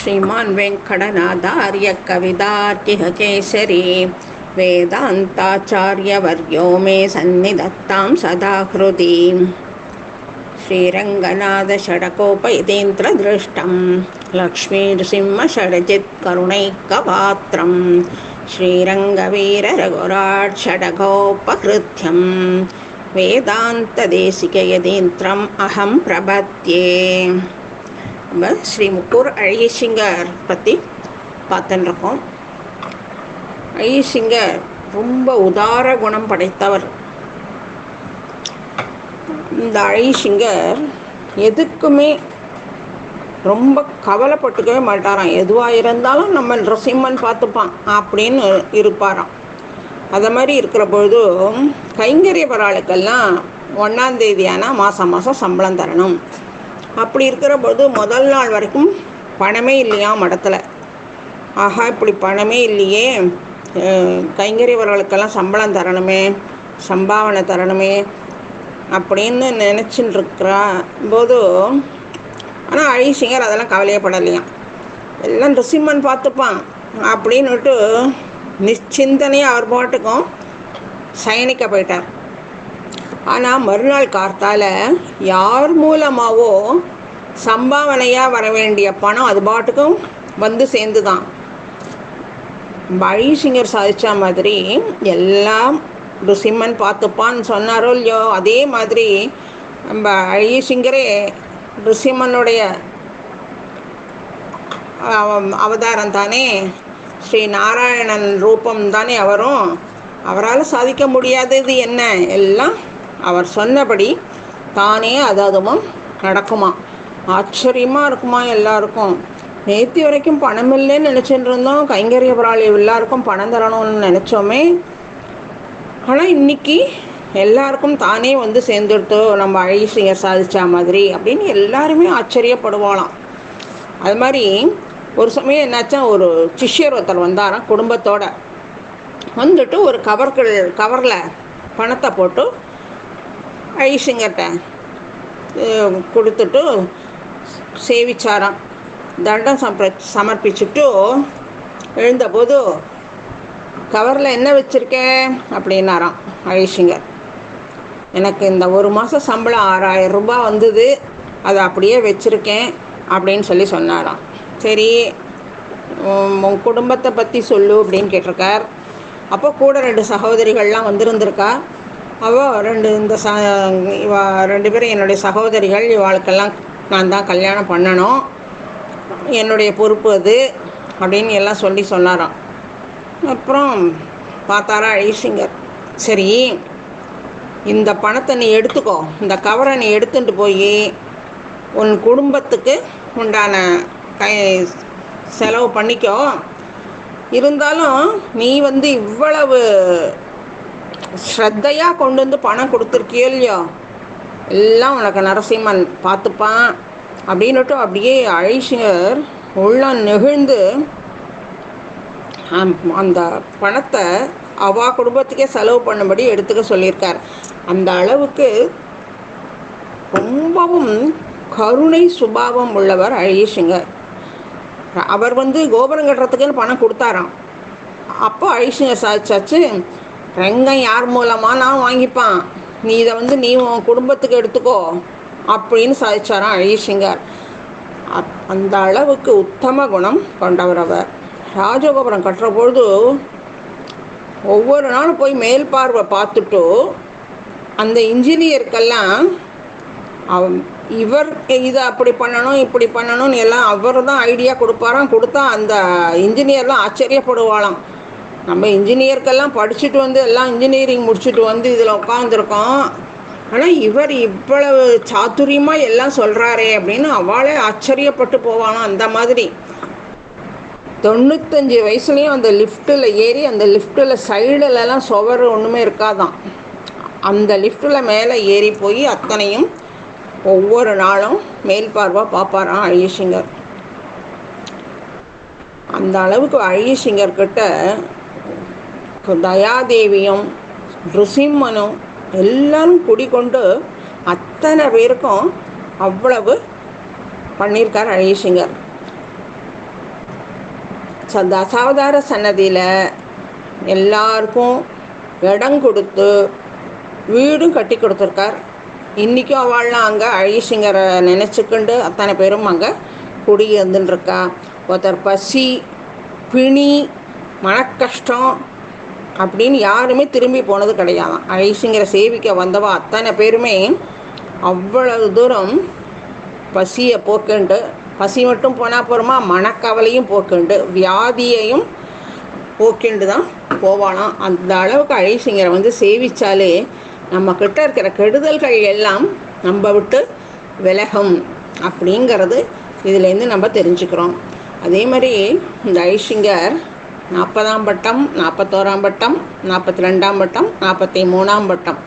श्रीमान् वेङ्कटनाथार्य कवितार्किहकेसरी वेदान्ताचार्यवर्यो मे सन्निधत्तां सदा हृदि श्रीरङ्गनाथषडकोपयतीन्द्रदृष्टं लक्ष्मीनृसिंहषडजित्करुणैकपात्रं श्रीरङ्गवीररघुराट्षडकोपकृत्यं वेदान्तदेशिकयतीन्द्रम् अहं प्रपद्ये நம்ம ஸ்ரீ முக்கூர் அழகிசிங்கர் பற்றி பார்த்துன்னு இருக்கோம் அழகிசிங்கர் ரொம்ப உதார குணம் படைத்தவர். இந்த அழகிசிங்கர் எதுக்குமே ரொம்ப கவலைப்பட்டுக்கவே மாட்டாராம். எதுவாக இருந்தாலும் நம்ம நரசிம்மன் பார்த்துப்பான் அப்படின்னு இருப்பாராம். அதை மாதிரி இருக்கிற பொழுது கைங்கரிய பராளுக்கெல்லாம் ஒன்றாந்தேதி மாதம் மாதம் சம்பளம் தரணும். அப்படி இருக்கிற போது முதல் நாள் வரைக்கும் பணமே இல்லையா மடத்தில்? ஆஹா இப்படி பணமே இல்லையே. கைங்கரியவர்களுக்கெல்லாம் சம்பளம் தரணுமே சம்பாவனை தரணுமே அப்படின்னு நினச்சின்னு போது ஆனால் அழிசிங்கர் அதெல்லாம் கவலையப்படலையாம். எல்லாம் ரிசிம்மன் பார்த்துப்பான் அப்படின்னுட்டு நிச்சிந்தனையாக அவர் பாட்டுக்கும் சயனிக்க போயிட்டார். ஆனால் மறுநாள் கார்த்தால யார் மூலமாவோ சம்பாவனையாக வர வேண்டிய பணம் அது பாட்டுக்கும் வந்து சேர்ந்து தான் பழிசிங்கர் சாதித்த மாதிரி எல்லாம் ருசிம்மன் பார்த்துப்பான்னு சொன்னாரோ இல்லையோ அதே மாதிரி நம்ம அழிசிங்கரே ருசிம்மனுடைய அவதாரம் தானே. ஸ்ரீ நாராயணன் ரூபம் தானே அவரும். அவரால் சாதிக்க முடியாதது என்ன? எல்லாம் அவர் சொன்னபடி தானே அது அதுவும் நடக்குமா? ஆச்சரியமாக இருக்குமா எல்லாருக்கும்? நேற்று வரைக்கும் பணம் இல்லைன்னு நினச்சிட்டு இருந்தோம் கைங்கரிய பிராளி எல்லாருக்கும் பணம் தரணும்னு நினச்சோமே. ஆனால் இன்னைக்கு எல்லாருக்கும் தானே வந்து சேர்ந்துடுத்து நம்ம அழகிசிங்கர் சாதிச்சா மாதிரி அப்படின்னு எல்லாருமே ஆச்சரியப்படுவாளாம். அது மாதிரி ஒரு சமயம் என்னாச்சா ஒரு சிஷ்யர் ஒருத்தர் வந்தாராம் குடும்பத்தோட. வந்துட்டு ஒரு கவர்கள் கவரில் பணத்தை போட்டு ஐசிங்கத்தை கொடுத்துட்டு சேவிச்சாராம். தண்டம் சம சமர்ப்பிச்சுட்டு எழுந்தபோது கவரில் என்ன வச்சுருக்கேன் அப்படின்னாராம் ஐசிங்கர் எனக்கு இந்த ஒரு மாதம் சம்பளம் ஆறாயிரம் ரூபாய் வந்தது. அதை அப்படியே வச்சுருக்கேன் அப்படின்னு சொல்லி சொன்னாராம். சரி உன் குடும்பத்தை பற்றி சொல்லு அப்படின்னு கேட்டிருக்கார். அப்போ கூட ரெண்டு சகோதரிகள்லாம் வந்திருந்திருக்கா? அவள் ரெண்டு இந்த ச இவ ரெண்டு பேரும் என்னுடைய சகோதரிகள் இவாளுக்கெல்லாம் நான் தான் கல்யாணம் பண்ணணும். என்னுடைய பொறுப்பு அது அப்படின்னு எல்லாம் சொல்லி சொன்னாராம். அப்புறம் பார்த்தாரா ஐசிங்கர் சரி இந்த பணத்தை நீ எடுத்துக்கோ. இந்த கவரை நீ எடுத்துட்டு போய் உன் குடும்பத்துக்கு உண்டான கை செலவு பண்ணிக்கோ. இருந்தாலும் நீ வந்து இவ்வளவு ஸ்ரத்தையாக கொண்டு வந்து பணம் கொடுத்துருக்கியோ இல்லையோ? எல்லாம் உனக்கு நரசிம்மன் பார்த்துப்பான். அப்படின்னுட்டு அப்படியே அழிசிங்கர் உள்ள நெகிழ்ந்து அந்த பணத்தை அவா குடும்பத்துக்கே செலவு பண்ணும்படி எடுத்துக்க சொல்லியிருக்கார். அந்த அளவுக்கு ரொம்பவும் கருணை சுபாவம் உள்ளவர் அழிசிங்கர் அவர் வந்து கோபுரம் கட்டுறதுக்குன்னு பணம் கொடுத்தாராம். அப்போ அழிசிங்கர் சாதிச்சாச்சு ரங்கம் யார் மூலமாக நான் வாங்கிப்பான்? நீ இதை வந்து நீ உன் குடும்பத்துக்கு எடுத்துக்கோ அப்படின்னு சாதிச்சாராம் அழிசிங்கர் அந்த அளவுக்கு உத்தம குணம் கொண்டவர் அவர். ராஜகோபுரம் கட்டுற பொழுது ஒவ்வொரு நாளும் போய் மேல் பார்வை பார்த்துட்டு அந்த இன்ஜினியருக்கெல்லாம் அவன் இவர் இதை அப்படி பண்ணணும் இப்படி பண்ணணும்னு எல்லாம் அவர் தான் ஐடியா கொடுப்பாராம். கொடுத்தா அந்த இன்ஜினியர்லாம் ஆச்சரியப்படுவாளாம். நம்ம இன்ஜினியருக்கெல்லாம் படிச்சுட்டு வந்து எல்லாம் இன்ஜினியரிங் முடிச்சுட்டு வந்து இதில் உட்காந்துருக்கோம் ஆனால் இவர் இவ்வளவு சாத்துரியமாக எல்லாம் சொல்கிறாரே அப்படின்னு அவளே ஆச்சரியப்பட்டு போவானோ அந்த மாதிரி. தொண்ணூத்தஞ்சு வயசுலேயும் அந்த லிஃப்ட்டில் ஏறி அந்த லிஃப்ட்டில் சைடுலலாம் சுவர் ஒன்றுமே இருக்காதான். அந்த லிஃப்ட்டில் மேலே ஏறி போய் அத்தனையும் ஒவ்வொரு நாளும் மேல் பார்வை பார்ப்பாராம் அழியசிங்கர். அந்த அளவுக்கு அழியசிங்கர்கிட்ட தயாதேவியும் ருசிம்மனும் எல்லாரும் குடிக்கொண்டு அத்தனை பேருக்கும் அவ்வளவு பண்ணியிருக்கார் அழகிசிங்கர். ச தசாவதார சன்னதியில் எல்லாருக்கும் இடம் கொடுத்து வீடும் கட்டி கொடுத்துருக்கார். இன்றைக்கும் அவள்லாம் அங்கே அழகிசிங்கரை நினச்சிக்கிண்டு அத்தனை பேரும் அங்கே குடி ஒருத்தர் பசி பிணி மனக்கஷ்டம் அப்படின்னு யாருமே திரும்பி போனது கிடையாது. அழகிசிங்கரை சேவிக்க வந்தவா அத்தனை பேருமே அவ்வளவு தூரம் பசியை போக்குண்டு. பசி மட்டும் போனால் போகிறோமா மனக்கவலையும் போக்குண்டு. வியாதியையும் போக்கிண்டு தான் போவானாம் அந்த அளவுக்கு அழைசிங்கரை வந்து சேவித்தாலே நம்ம கிட்ட இருக்கிற கெடுதல்கள் எல்லாம் நம்ம விட்டு விலகும் அப்படிங்கிறது இதுலேருந்து நம்ம தெரிஞ்சுக்கிறோம். அதே மாதிரி இந்த ஐஷிங்கர் நாற்பதாம் பட்டம் நாற்பத்தோராம் பட்டம் நாற்பத்தி ரெண்டாம் பட்டம் நாற்பத்தி மூணாம் பட்டம்.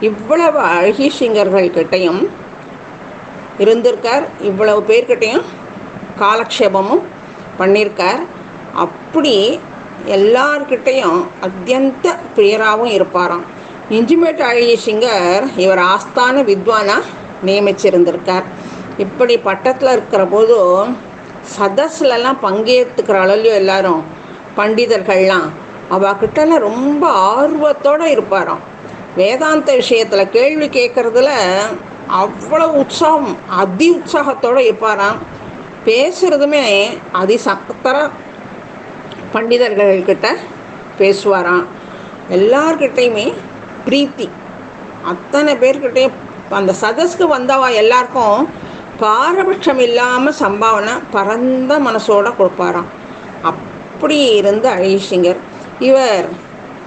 இவ்வளவு அழகிசிங்கர்கள் கிட்டையும் இருந்திருக்கார் இவ்வளவு பேர்கிட்டையும் காலக்ஷேபமும் பண்ணியிருக்கார் அப்படி எல்லார்கிட்டையும் அத்தியந்த பிரியராகவும் இருப்பாராம். இஞ்சிமேட்டு அழகி சிங்கர் இவர் ஆஸ்தான வித்வானாக நியமிச்சிருந்திருக்கார். இப்படி பட்டத்தில் இருக்கிற போது சதஸ்லலாம் பங்கேற்றுக்கிற அளவுலையோ எல்லாரும் பண்டிதர்கள்லாம். அவகிட்டலாம் ரொம்ப ஆர்வத்தோடு இருப்பாராம். வேதாந்த விஷயத்தில் கேள்வி கேட்குறதுல அவ்வளோ உற்சாகம் அதி உற்சாகத்தோடு இருப்பாராம். பேசுகிறதுமே அதி சத்தர பண்டிதர்கள்கிட்ட பேசுவாராம். எல்லார்கிட்டையுமே பிரீத்தி. அத்தனை பேர்கிட்டையும் அந்த சதஸ்க்கு வந்தவா எல்லாருக்கும் பாரபட்சம் இல்லாமல் சம்பாவனை பரந்த மனசோட கொடுப்பாராம். அப் அப்படி இருந்த அழிசிங்கர் இவர்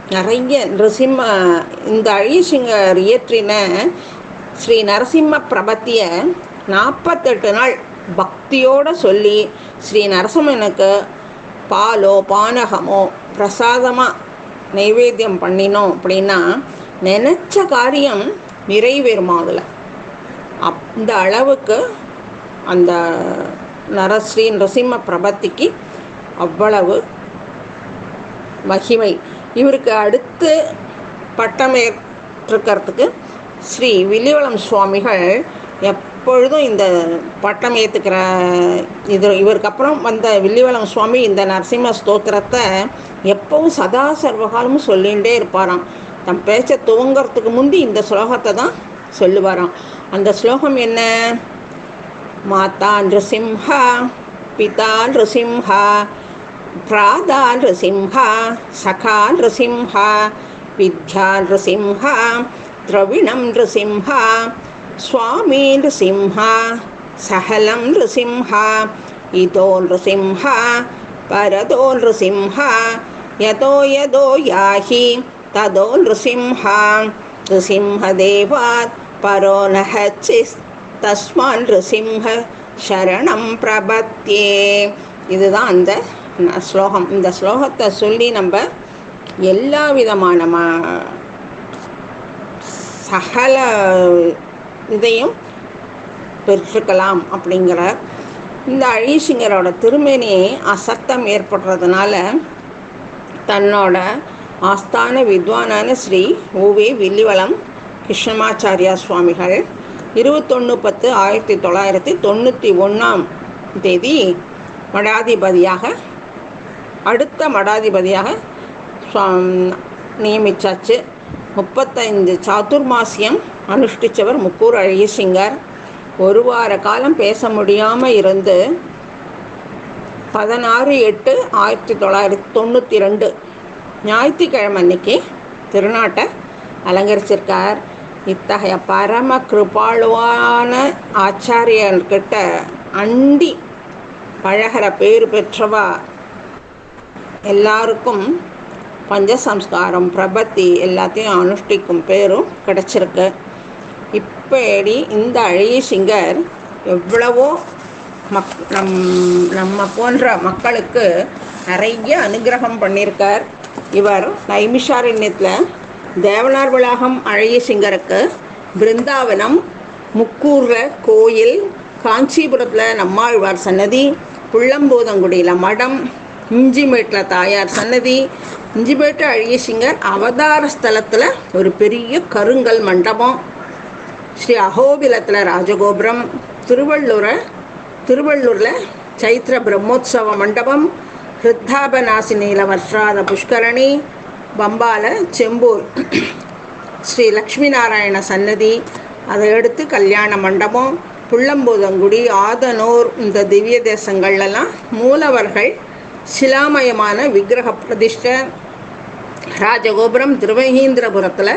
நிறைய நரசிம்ம இந்த அழிசிங்கர் இயற்றின ஸ்ரீ நரசிம்ம பிரபத்திய நாற்பத்தெட்டு நாள் பக்தியோடு சொல்லி ஸ்ரீ நரசிம்மனுக்கு பாலோ பானகமோ பிரசாதமாக நைவேத்தியம் பண்ணினோம் அப்படின்னா நினச்ச காரியம் நிறைவேறுமா அதில் அந்த அளவுக்கு அந்த நரஸ்ரீ நரசிம்ம பிரபத்திக்கு அவ்வளவு மகிமை. இவருக்கு அடுத்து பட்டமேற்றுக்கிறதுக்கு ஸ்ரீ வில்லிவளம் சுவாமிகள் எப்பொழுதும் இந்த பட்டம் ஏற்றுக்கிற இது இவருக்கு அப்புறம் வந்த வில்லிவளம் சுவாமி இந்த நரசிம்ம ஸ்தோத்திரத்தை எப்பவும் சதா சர்வகாலமும் சொல்லிகிட்டே இருப்பாராம். தம் பேச்சை துவங்கிறதுக்கு முந்தி இந்த ஸ்லோகத்தை தான் சொல்லுவாராம். அந்த ஸ்லோகம் என்ன? மாதா நிருசிம்ஹா பிதா நிருசிம்ஹா பிராதா நிருசிம்ஹா சகா நிருசிம்ஹா வித்யா நிருசிம்ஹா திரவிணம் நிருசிம்ஹா சுவாமி நிருசிம்ஹா சகலம் நிருசிம்ஹா இதோ நிருசிம்ஹா பரதோ நிருசிம்ஹா யதோ யதோ யாஹி ததோ நிருசிம்ஹா நிருசிம்ஹதேவாத் பரோ நகச்சிஸ் தஸ்மான் நிருசிம்ஹ சரணம் பிரபத்யே இதுதான் அந்த ஸ்லோகம். இந்த ஸ்லோகத்தை சொல்லி நம்ம எல்லா விதமான ம சகல இதையும் பெற்றுக்கலாம் அப்படிங்கிற இந்த அழீசிங்கரோட திருமேனி அசத்தம் ஏற்படுறதுனால தன்னோட ஆஸ்தான வித்வானான ஸ்ரீ ஓவே வில்லிவளம் கிருஷ்ணமாச்சாரியா சுவாமிகள் இருபத்தொன்று பத்து ஆயிரத்தி தொள்ளாயிரத்தி தொண்ணூற்றி ஒன்றாம் தேதி மடாதிபதியாக அடுத்த மடாதிபதியாக நியமிச்சாச்சு. முப்பத்தைந்து சாதுர்மாசியம் அனுஷ்டித்தவர் முக்கூர் அழகிசிங்கர். ஒரு வார காலம் பேச முடியாமல் இருந்து பதினாறு எட்டு ஆயிரத்தி தொள்ளாயிரத்தி தொண்ணூற்றி ரெண்டு ஞாயிற்றுக்கிழமை அன்னைக்கு திருநாட்டை அலங்கரிச்சிருக்கார். இத்தகைய பரம கிருபாளுவான ஆச்சாரியர்கிட்ட அண்டி பழகிற பேர் பெற்றவா எல்லாருக்கும் பஞ்சசம்ஸ்காரம் பிரபத்தி எல்லாத்தையும் அனுஷ்டிக்கும் பேரும் கிடச்சிருக்கு. இப்படி இந்த அழகிய சிங்கர் எவ்வளவோ மக் நம் நம்ம போன்ற மக்களுக்கு நிறைய அனுகிரகம் பண்ணியிருக்கார். இவர் நைமிஷாரண்யத்தில் தேவனார் வளாகம் அழகிய சிங்கருக்கு பிருந்தாவனம் முக்கூரில் கோயில் காஞ்சிபுரத்தில் நம்மாழ்வார் சன்னதி புள்ளம்பூதங்குடியில் மடம் இஞ்சிமேட்டில் தாயார் சன்னதி. இஞ்சிமேட்டு அழிய சிங்கர் அவதார ஸ்தலத்தில் ஒரு பெரிய கருங்கல் மண்டபம். ஸ்ரீ அகோபிலத்தில் ராஜகோபுரம். திருவள்ளூரை திருவள்ளூரில் சைத்திர பிரம்மோத்சவ மண்டபம். ஹிருத்தாபநாசினியில் வர்ஷாத புஷ்கரணி. பம்பால செம்பூர். ஸ்ரீ லக்ஷ்மி நாராயண சன்னதி. அதை எடுத்து கல்யாண மண்டபம். புள்ளம்பூதங்குடி ஆதனூர் இந்த திவ்ய தேசங்கள்லாம் மூலவர்கள் சிலாமயமான விக்கிரக பிரதிஷ்ட ராஜகோபுரம் திருவகீந்திரபுரத்தில்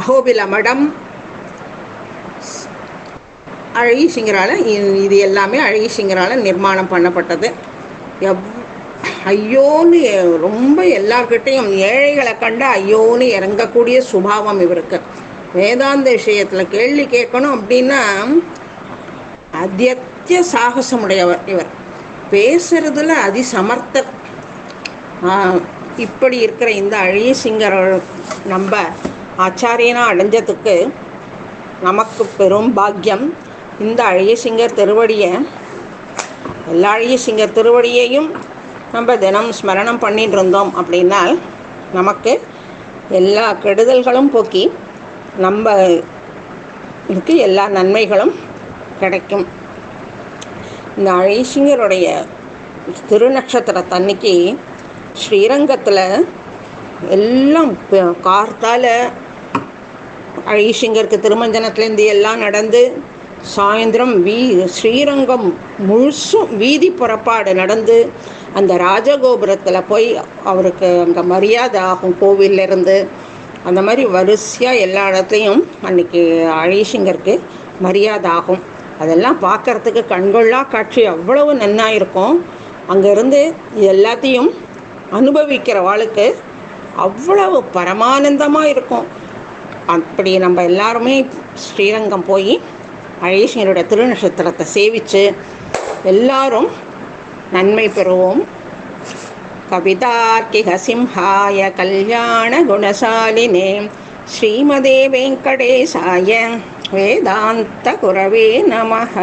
அகோபில மடம் அழகி சிங்கரால் இது எல்லாமே அழகி சிங்கரால் நிர்மாணம் பண்ணப்பட்டது. எவ் ஐயோன்னு ரொம்ப எல்லார்கிட்டையும் ஏழைகளை கண்டு ஐயோன்னு இறங்கக்கூடிய சுபாவம் இவருக்கு. வேதாந்த விஷயத்தில் கேள்வி கேட்கணும் அப்படின்னா அத்தியத்திய சாகசமுடையவர் இவர். பேசுறதுல அதிசமர்த்தர் இப்படி இருக்கிற இந்த அழிய சிங்கர் நம்ம ஆச்சாரியனா அடைஞ்சதுக்கு நமக்கு பெரும் பாக்கியம். இந்த அழிய சிங்கர் திருவடியை எல்லா அழிய சிங்கர் திருவடியையும் நம்ம தினம் ஸ்மரணம் பண்ணிட்டு இருந்தோம் அப்படின்னால் நமக்கு எல்லா கெடுதல்களும் போக்கி நம்ம இதுக்கு எல்லா நன்மைகளும் கிடைக்கும். இந்த அழகிசிங்கருடைய திருநட்சத்திரத்தன்னைக்கு ஸ்ரீரங்கத்தில் எல்லாம் கார்த்தால் அழகிசிங்கருக்கு திருமஞ்சனத்துலேருந்து எல்லாம் நடந்து சாயந்தரம் வீ ஸ்ரீரங்கம் முழுசும் வீதி புறப்பாடு நடந்து அந்த ராஜகோபுரத்தில் போய் அவருக்கு அங்கே மரியாதை ஆகும் கோவிலிருந்து அந்த மாதிரி வரிசையாக எல்லா இடத்துலையும் அன்றைக்கி அழகிசிங்கருக்கு மரியாதை ஆகும். அதெல்லாம் பார்க்குறதுக்கு கண்கொள்ளா காட்சி அவ்வளவு நன்னாக இருக்கும். அங்கேருந்து எல்லாத்தையும் அனுபவிக்கிற வாழ்க்கை அவ்வளவு பரமானந்தமாக இருக்கும். அப்படி நம்ம எல்லாருமே ஸ்ரீரங்கம் போய் அழகேஸ்வரனுடைய திருநட்சத்திரத்தை சேவித்து எல்லாரும் நன்மை பெறுவோம். கவிதார்க்கிக சிம்ஹாய கல்யாண குணசாலினே ஸ்ரீமதே வெங்கடேசாய. வேதாந்த குரவே நமக